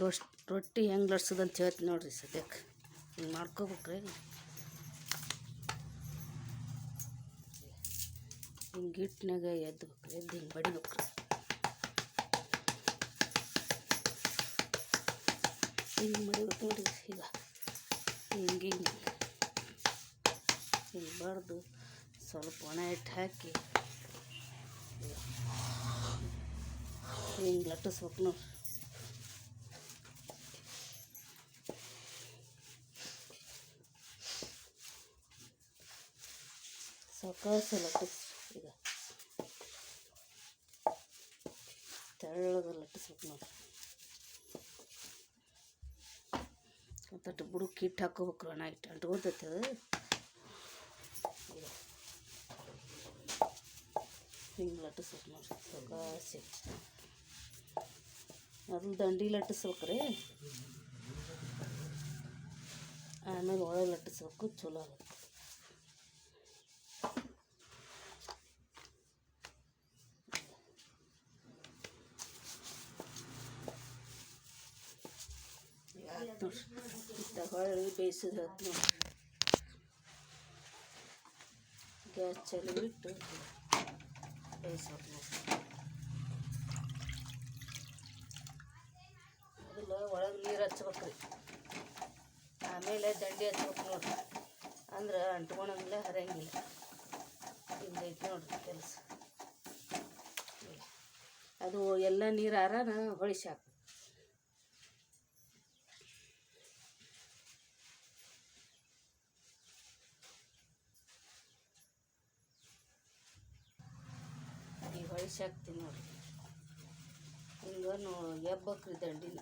ಲೋಸ್ ರೊಟ್ಟಿ ಹೆಂಗೆ ಲಟ್ಸೋದು ಅಂತ ಹೇಳ್ತೀನಿ ನೋಡಿರಿ ಸದ್ಯಕ್ಕೆ ಹಿಂಗೆ ಮಾಡ್ಕೋಬೇಕ್ರಿ. ಹಿಂಗೆ ಹಿಟ್ಟಿನಾಗ ಎದ್ಬೇಕು ಎದ್ದು ಹಿಂಗೆ ಬಡಿಬೇಕ್ರಿ. ಹಿಂಗೆ ಬಡಿಬೇಕು ನೋಡ್ರಿ ಈಗ. ಹಿಂಗೆ ಹಿಂಗೆ. ಹಿಂಗೆ ಬಡ್ದು ಸ್ವಲ್ಪ ಒಣ ಹಿಟ್ಟು ಹಾಕಿ. ಹಿಂಗೆ ಲಟ್ಟಿಸ್ಬೇಕು ನೋಡ್ರಿ. ಸಾವಕಾಶ ಲಟ್ಟಿಸ್ ಈಗ ತೆಳ್ಳಗೆ ಲಟ್ಟಿಸ್ಬೇಕು ನೋಡ್ರಿ ಒಂದಟ್ಟು ಬುಡಕ್ಕೆ ಹಿಟ್ಟು ಹಾಕೋಬೇಕು ಒಣ ಹಿಟ್ಟು ಅಂಟ್ಕೊತೈತೆ ಅದು ಈಗ ಹಿಂಗೆ ಲಟ್ಟಿಸ್ಬೇಕು ನೋಡ್ರಿ ಸಾವಕಾಶ ಮೊದಲು ದಂಡಿ ಲಟ್ಟಿಸ್ಬೇಕ್ರಿ ಆಮೇಲೆ ಒಳಗೆ ಲಟ್ಟಿಸ್ಬೇಕು ಚಲೋ ಆಗುತ್ತೆ ಆಯ್ತು ನೋಡ್ರಿ ಇತ್ತ ಹೊಳ್ಳಿ ಬೇಯಿಸಿದ ನೋಡ್ರಿ ಗ್ಯಾಸ್ ಚಾಲು ಬಿಟ್ಟು ನೋಡ್ರಿ ಮೊದಲು ಒಳಗೆ ನೀರು ಹಚ್ಬೇಕ್ರಿ. ಆಮೇಲೆ ದಂಡಿ ಹಚ್ಬೇಕು ನೋಡ್ರಿ. ಅಂದ್ರೆ ಅಂಟ್ಕೊಳಂಗಿಲ್ಲ ಹರಿಯಂಗಿಲ್ಲ ಹಿಂಗೈತೆ ನೋಡ್ರಿ ಕೆಲಸ. ಅದು ಎಲ್ಲ ನೀರು ಆರಾನ ಹೊಳಿಸಿ ಹಾಕು ಆಗ್ತೀನಿ ಹಾಕ್ತೀನಿ ನೋಡ್ರಿ ಹಿಂಗೆ ನೋ ಎಬ್ಬಕ್ರಿ ದಂಡಿನ.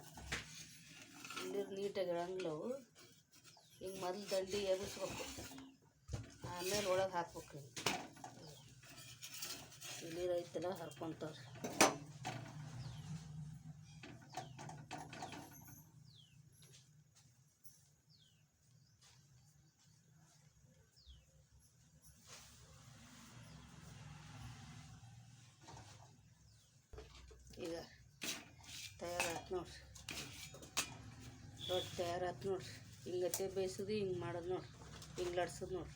ನೀರು ನೀಟಾಗಿ ಇಡಂಗಿಲ್ಲವು ಹಿಂಗೆ ಮೊದಲು ದಂಡಿ ಎಬ್ಬಿಸ್ಬೇಕು ಆಮೇಲೆ ಒಳಗೆ ಹಾಕ್ಬೇಕು ನೀರು ಐತಲ್ಲ ಹರ್ಕೊಂತವ್ರಿ ಈಗ ತಯಾರಾಯ್ತು ನೋಡ್ರಿ ರೊಟ್ಟಿ ತಯಾರಾತು ನೋಡ್ರಿ. ಹಿಂಗತ್ತೆ ಬೇಯಿಸೋದು ಹಿಂಗೆ ಮಾಡೋದು ನೋಡ್ರಿ. ಹಿಂಗೆ ಲಡ್ಸೋದು ನೋಡ್ರಿ.